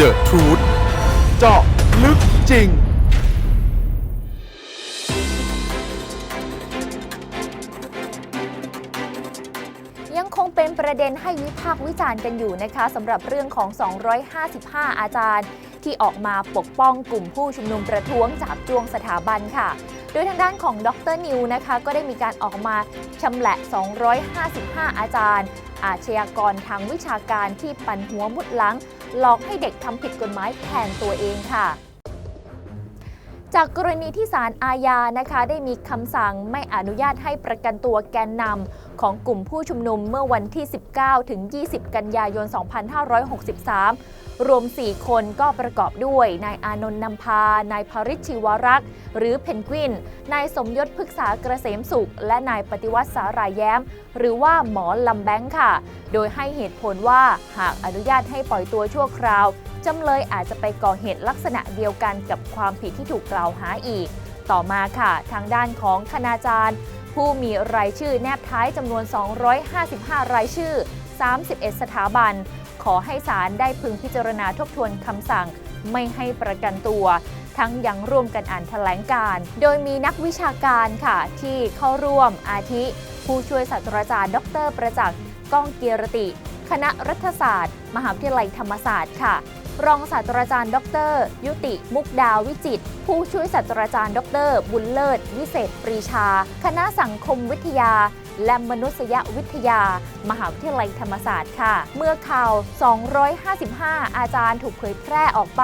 The Truth เจาะลึกจริง ยังคงเป็นประเด็นให้วิพากษ์วิจารณ์กันอยู่นะคะสำหรับเรื่องของ 255 อาจารย์ที่ออกมาปกป้องกลุ่มผู้ชุมนุมประท้วงจากจวงสถาบันค่ะ โดยทางด้านของดรนิวนะคะ ก็ได้มีการออกมาชำแหละ 255 อาจารย์ อาชญากรทางวิชาการที่ปั่นหัวมุดหลัง หลอกให้เด็กทำผิดกฎหมายแทนตัวเองค่ะ จากกรณีที่ศาลอาญานะคะได้มีคำสั่งไม่อนุญาตให้ประกันตัวแกนนำของกลุ่มผู้ชุมนุมเมื่อวันที่ 19 ถึง 20 กันยายน 2563 รวม 4 คนก็ประกอบด้วย นายอานนท์นำพา นายภริชชีวรักษ์ หรือเพนกวิน นายสมยศพฤกษาเกษมสุข และนายปฏิวัติสารายแย้ม หรือว่าหมอลำแบงค์ค่ะ โดยให้เหตุผลว่าหากอนุญาตให้ปล่อยตัวชั่วคราว จำเลยอาจจะไปก่อเหตุลักษณะเดียวกันกับความผิดที่ถูกกล่าวหาอีก ต่อมาค่ะ ทางด้านของคณาจารย์ ผู้มีรายชื่อแนบท้ายจำนวน 255 รายชื่อ 31 สถาบัน ขอให้ศาลได้พึงพิจารณาทบทวนคำสั่ง ไม่ให้ประกันตัว ทั้งยังร่วมกันอ่านแถลงการ โดยมีนักวิชาการค่ะ ที่เข้าร่วมอาทิ ผู้ช่วยศาสตราจารย์ ดร ประจักษ์ก้องเกียรติ คณะรัฐศาสตร์ มหาวิทยาลัยธรรมศาสตร์ค่ะ รองศาสตราจารย์ ดร ยุติ มุกดาวิจิต ผู้ช่วยศาสตราจารย์ ดร บุญเลิศ วิเศษ ปรีชา คณะสังคมวิทยา และมนุษยวิทยา มหาวิทยาลัยธรรมศาสตร์ค่ะ เมื่อข่าว 255 อาจารย์ถูกเผยแพร่ออกไป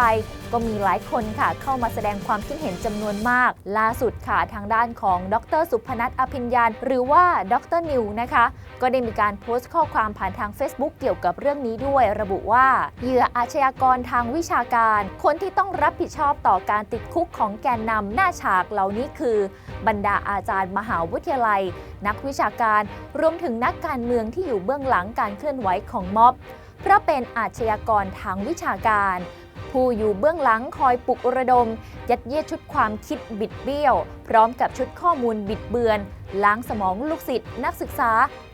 ก็มีหลายคนค่ะเข้ามาแสดงความคิดเห็นจำนวนมาก ล่าสุดค่ะทางด้านของดรสุพนัทอภิญญาณหรือว่าดรนิวนะคะ ก็ได้มีการโพสต์ข้อความผ่านทาง Facebook เกี่ยวกับเรื่องนี้ด้วย ระบุว่าเหยื่ออาชญากรทางวิชาการ คนที่ต้องรับผิดชอบต่อการติดคุกของแกนนำหน้าฉากเหล่านี้คือ บรรดาอาจารย์มหาวิทยาลัย นักวิชาการ รวมถึงนักการเมืองที่อยู่เบื้องหลังการเคลื่อนไหวของม็อบเพราะเป็นอาชญากรทางวิชาการ ผู้อยู่เบื้องหลังคอยปลุกระดม ยัดเยียดชุดความคิดบิดเบี้ยว พร้อมกับชุดข้อมูลบิดเบือน ล้างสมองลูกศิษย์นักศึกษา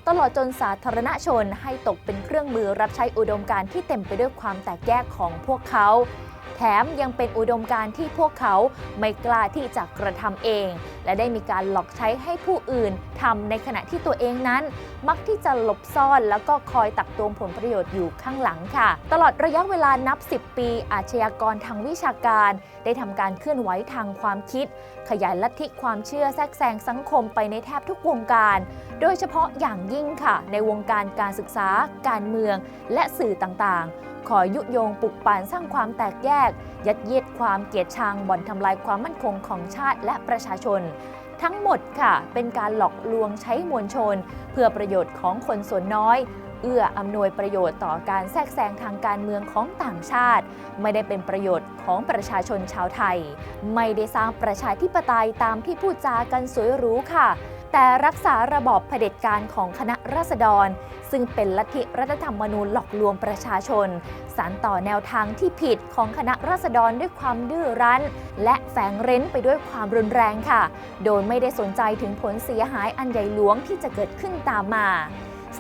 ตลอดจนสาธารณชนให้ตกเป็นเครื่องมือรับใช้อุดมการณ์ที่เต็มไปด้วยความแตกแยกของพวกเขา แถมยังเป็นอุดมการณ์ที่พวกเขาไม่กล้าที่จะกระทำเอง และได้มีการหลอกใช้ให้ผู้อื่นทำในขณะที่ตัวเองนั้น มักที่จะหลบซ่อนแล้วก็คอยตักตวงผลประโยชน์อยู่ข้างหลังค่ะ ตลอดระยะเวลานับ 10 ปี อาชญากรทางวิชาการ ได้ทำการเคลื่อนไหวทางความคิด ขยายลัทธิความเชื่อแทรกแซงสังคมไปในแทบทุกวงการ โดยเฉพาะอย่างยิ่งค่ะ ในวงการการศึกษา การเมือง และสื่อต่างๆ ขอยุยงปลุกปั่นสร้างความแตกแยก ยัดเยียดความเกลียดชังบ่อนทำลายความมั่นคงของชาติและประชาชน ทั้งหมดค่ะ เป็นการหลอกลวงใช้มวลชน เพื่อประโยชน์ของคนส่วนน้อยเอื้ออำนวยประโยชน์ต่อการแทรกแซงทางการเมืองของต่างชาติ ไม่ได้เป็นประโยชน์ของประชาชนชาวไทย ไม่ได้สร้างประชาธิปไตยตามที่พูดจากันสวยหรูค่ะ แต่รักษาระบอบเผด็จการของคณะราษฎร ซึ่งเป็นลัทธิรัฐธรรมนูญหลอกลวงประชาชน สารต่อแนวทางที่ผิดของคณะราษฎรด้วยความดื้อรั้น และแฝงเร้นไปด้วยความรุนแรงค่ะ โดยไม่ได้สนใจถึงผลเสียหายอันใหญ่หลวงที่จะเกิดขึ้นตามมา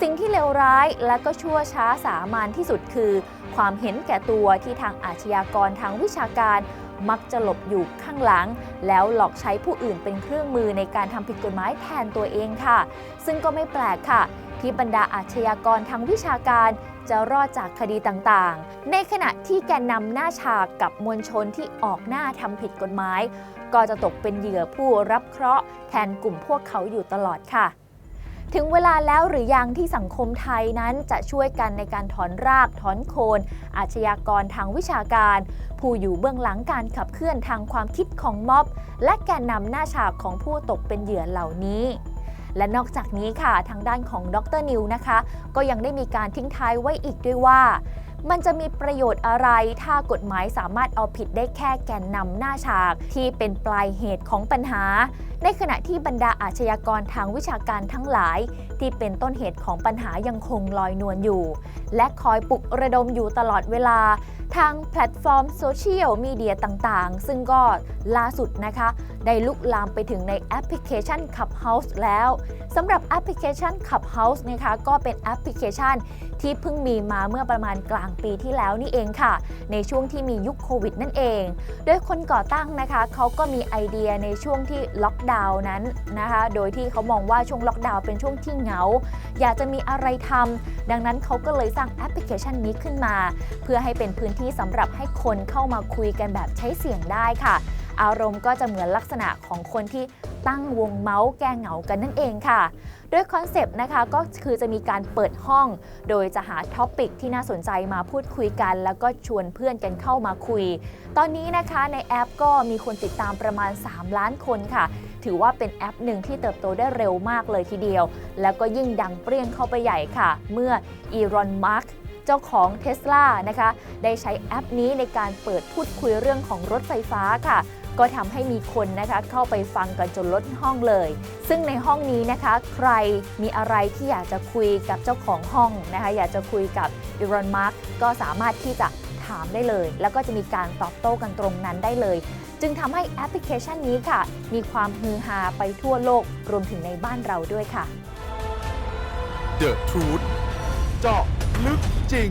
สิ่งที่เลวร้ายและก็ชั่วช้าสามานที่สุดคือ ความเห็นแก่ตัวที่ทางอาชญากรทางวิชาการ มักจะหลบอยู่ข้างหลัง แล้วหลอกใช้ผู้อื่นเป็นเครื่องมือในการทำผิดกฎหมายแทนตัวเองค่ะ ซึ่งก็ไม่แปลกค่ะ ที่บรรดาอาชญากรทางวิชาการจะรอดจากคดีต่างๆ ในขณะที่แกนนำหน้าฉากกับมวลชนที่ออกหน้าทำผิดกฎหมาย ก็จะตกเป็นเหยื่อผู้รับเคราะห์แทนกลุ่มพวกเขาอยู่ตลอดค่ะ ถึงเวลาแล้วหรือยังที่สังคมไทยนั้นจะช่วยกันในการถอนรากถอนโคน อาชญากรทางวิชาการ ผู้อยู่เบื้องหลังการขับเคลื่อนทางความคิดของม็อบ และแกนนำหน้าฉากของผู้ตกเป็นเหยื่อเหล่านี้และนอกจากนี้ค่ะทางด้านของดรนิวนะคะ ก็ยังได้มีการทิ้งท้ายไว้อีกด้วยว่า มันจะมีประโยชน์อะไร ถ้ากฎหมายสามารถเอาผิดได้แค่แกนนำหน้าฉาก ที่เป็นปลายเหตุของปัญหา ในขณะที่บรรดาอาชญากรทางวิชาการทั้งหลาย ที่เป็นต้นเหตุของปัญหายังคงลอยนวลอยู่ และคอยปลุกระดมอยู่ตลอดเวลา ทางแพลตฟอร์มโซเชียลมีเดียต่างๆ ซึ่งก็ล่าสุดนะคะ ได้ลุกลามไปถึงในแอปพลิเคชัน Clubhouse แล้ว สำหรับแอปพลิเคชัน Clubhouse นะคะก็เป็นแอปพลิเคชันที่เพิ่งมีมาเมื่อประมาณกลางปีที่แล้วนี่เองค่ะ ในช่วงที่มียุคโควิดนั่นเอง โดยคนก่อตั้งนะคะเขาก็มีไอเดียในช่วงที่ล็อกดาวน์นั้นนะคะ โดยที่เขามองว่าช่วงล็อกดาวน์เป็นช่วงที่เหงา อยากจะมีอะไรทำดังนั้นเขาก็เลยสร้างแอปพลิเคชันนี้ขึ้นมา เพื่อให้เป็นพื้นที่สำหรับให้คนเข้ามาคุยกันแบบใช้เสียงได้ค่ะ อารมณ์ก็จะเหมือนลักษณะของคนที่ ตั้งวงเมาส์แก้เหงากันนั่นเองค่ะ โดยคอนเซปต์นะคะก็คือจะมีการเปิดห้อง โดยจะหาท็อปิกที่น่าสนใจมาพูดคุยกัน แล้วก็ชวนเพื่อนกันเข้ามาคุย ตอนนี้นะคะในแอปก็มีคนติดตามประมาณ 3 ล้านคนค่ะ ถือว่าเป็นแอปหนึ่งที่เติบโตได้เร็วมากเลยทีเดียว แล้วก็ยิ่งดังเปรี้ยงเข้าไปใหญ่ค่ะ เมื่ออีรอนมาร์กเจ้าของ t ท s l a นะคะ ได้ใช้แอปนี้ในการเปิดพูดคุยเรื่องของรถไฟฟ้าค่ะ ก็ทำให้มีคนนะคะเข้าไปฟังกันจนล้นห้องเลย ซึ่งในห้องนี้นะคะใครมีอะไรที่อยากจะคุยกับเจ้าของห้องนะคะอยากจะคุยกับอีรอนมาร์กก็สามารถที่จะถามได้เลย แล้วก็จะมีการตอบโต้กันตรงนั้นได้เลย จึงทำให้แอปพลิเคชันนี้ค่ะ มีความฮือฮาไปทั่วโลกรวมถึงในบ้านเราด้วยค่ะ The Truth เจาะลึกจริง